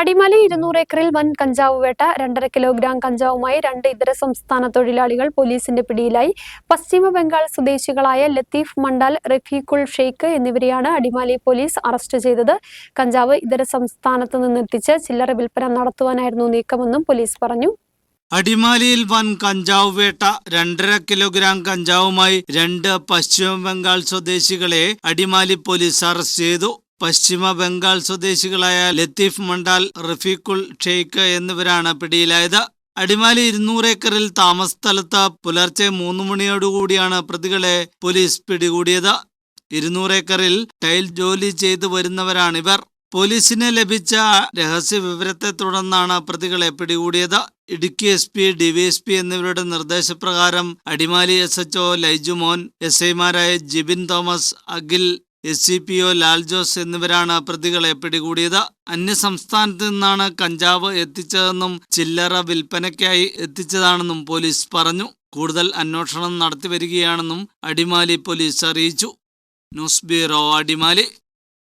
അടിമാലി ഇരുന്നൂറ് ഏക്കറിൽ വൻ കഞ്ചാവ് വേട്ട രണ്ടര കിലോഗ്രാം കഞ്ചാവുമായി രണ്ട് ഇതര സംസ്ഥാന തൊഴിലാളികൾ പോലീസിന്റെ പിടിയിലായി. പശ്ചിമ ബംഗാൾ സ്വദേശികളായ ലത്തീഫ് മണ്ടാൽ റഫീഖുൾ ഷെയ്ഖ് എന്നിവരെയാണ് അടിമാലി പോലീസ് അറസ്റ്റ് ചെയ്തത്. കഞ്ചാവ് ഇതര സംസ്ഥാനത്ത് നിന്നെത്തിച്ച് ചില്ലറ വിൽപ്പന നടത്തുവാനായിരുന്നു നീക്കമെന്നും പോലീസ് പറഞ്ഞു. അടിമാലിയിൽ വൻ കഞ്ചാവ് വേട്ട രണ്ടര കിലോഗ്രാം കഞ്ചാവുമായി രണ്ട് പശ്ചിമ ബംഗാൾ സ്വദേശികളെ അടിമാലി പോലീസ് അറസ്റ്റ് ചെയ്തു. പശ്ചിമ ബംഗാൾ സ്വദേശികളായ ലത്തീഫ് മണ്ടാൽ റഫീഖുൽ ഷെയ്ഖ് എന്നിവരാണ് പിടിയിലായത്. അടിമാലി ഇരുന്നൂറ് ഏക്കറിൽ താമസ സ്ഥലത്ത് പുലർച്ചെ മൂന്ന് മണിയോടുകൂടിയാണ് പ്രതികളെ പോലീസ് പിടികൂടിയത്. ഇരുന്നൂറ് ഏക്കറിൽ ടൈൽ ജോലി ചെയ്തു വരുന്നവരാണിവർ. പോലീസിന് ലഭിച്ച രഹസ്യ വിവരത്തെ തുടർന്നാണ് പ്രതികളെ പിടികൂടിയത്. ഇടുക്കി എസ് പി ഡിവൈഎസ്പി എന്നിവരുടെ നിർദ്ദേശപ്രകാരം Adimali S H O Laijumon S ഐമാരായ Jibin Thomas Akhil S C P O Lal Jose എന്നിവരാണ് പ്രതികളെ പിടികൂടിയത്. അന്യസംസ്ഥാനത്ത് നിന്നാണ് കഞ്ചാവ് എത്തിച്ചതെന്നും ചില്ലറ വിൽപ്പനയ്ക്കായി എത്തിച്ചതാണെന്നും പോലീസ് പറഞ്ഞു. കൂടുതൽ അന്വേഷണം നടത്തിവരികയാണെന്നും അടിമാലി പോലീസ് അറിയിച്ചു. News bureau Adimali.